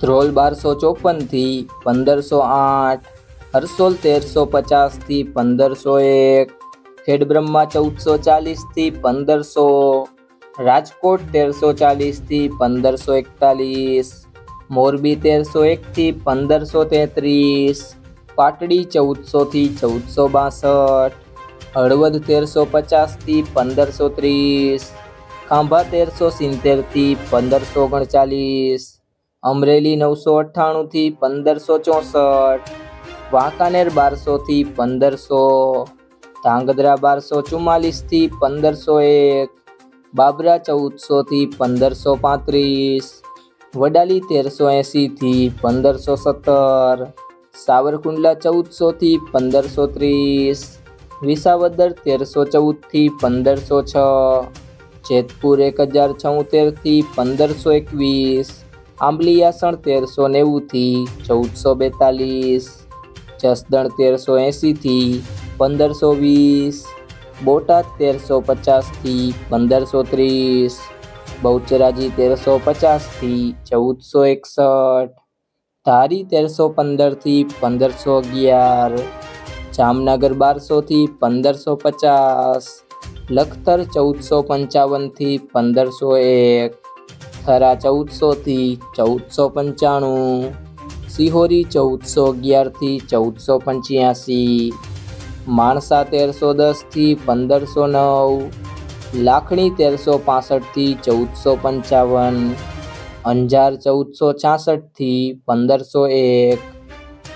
ધ્રોલ બારસો ચોપનથી પંદરસો આઠ હરસોલ તેરસો પચાસથી પંદરસો એક ખેડબ્રહ્મા ચૌદસો ચાલીસથી પંદરસો, રાજકોટ તેરસો ચાલીસથી પંદરસો એકતાલીસ, મોરબી તેરસો એકથી પંદરસો તેત્રીસ, પાટડી ચૌદસોથી ચૌદસો બાસઠ, હળવદ તેરસો પચાસથી પંદરસો ત્રીસ, ખાંભા તેરસો સિત્તેરથી પંદરસો ઓગણચાલીસ અમરેલી નવસો અઠ્ઠાણુંથી પંદરસો ચોસઠ. વાંકાનેર બારસોથી પંદરસો. ધાંગધ્રા બારસો ચુમ્માલીસથી પંદરસો એક. બાબરા ચૌદસોથી પંદરસો પાંત્રીસ. વડાલી તેરસો એંસીથી પંદરસો સત્તર. સાવરકુંડલા ચૌદસોથી પંદરસો ત્રીસ. વિસાવદર તેરસો ચૌદથી પંદરસો છ. જેતપુર એક હજાર છોતેરથી પંદરસો એકવીસ. આંબલીયાસણ તેરસો નેવુંથી ચૌદસો બેતાલીસ, જસદણ તેરસો એંસીથી પંદરસો વીસ, બોટાદ તેરસો પચાસથી પંદરસો ત્રીસ, બહુચરાજી તેરસો પચાસથી ચૌદસો એકસઠ, ધારી તેરસો પંદરથી પંદરસો અગિયાર, જામનગર બારસોથી પંદરસો પચાસ, લખતર ચૌદસો પંચાવનથી પંદરસો એક થરા ચૌદસોથી ચૌદસો પંચાણું સિહોરી ચૌદસો અગિયારથી ચૌદસો પંચ્યાસી માણસા તેરસો દસથી પંદરસો નવ, લાખણી તેરસો પાસઠથી ચૌદસો પંચાવન અંજાર ચૌદસો છાસઠથી પંદરસો એક,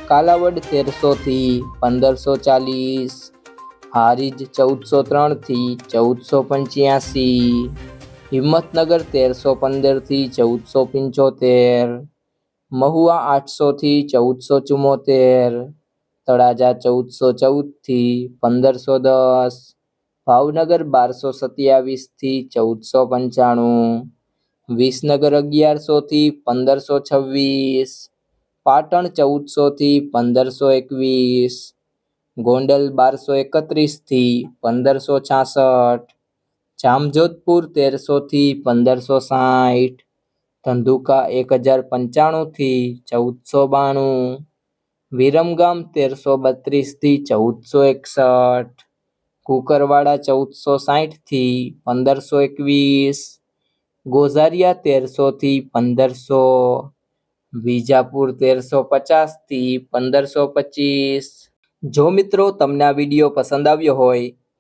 કાલાવડ તેરસોથી પંદરસો ચાલીસ, હારીજ ચૌદસો ત્રણથી ચૌદસો પંચ્યાસી હિંમતનગર તેરસો પંદરથી ચૌદસો પંચોતેર, મહુવા આઠસોથી ચૌદસો ચુમ્મોતેર, તળાજા ચૌદસો ચૌદથી પંદરસો દસ, ભાવનગર બારસો સત્યાવીસથી ચૌદસો પંચાણું, વિસનગર અગિયારસોથી પંદરસો છવ્વીસ, પાટણ ચૌદસોથી પંદરસો એકવીસ, ગોંડલ બારસો એકત્રીસથી પંદરસો છાસઠ જામજોધપુર તેરસોથી પંદરસો સાઠ ધંધુકા એક હજાર પંચાણુંથી ચૌદસો બાણું, વિરમગામ તેરસો બત્રીસથી ચૌદસો એકસઠ, કુકરવાડા ચૌદસો સાઠથી પંદરસો એકવીસ, ગોઝારિયા તેરસોથી પંદરસો, વિજાપુર તેરસો પચાસથી પંદરસો પચીસ. જો મિત્રો તમને આ વીડિયો પસંદ આવ્યો હોય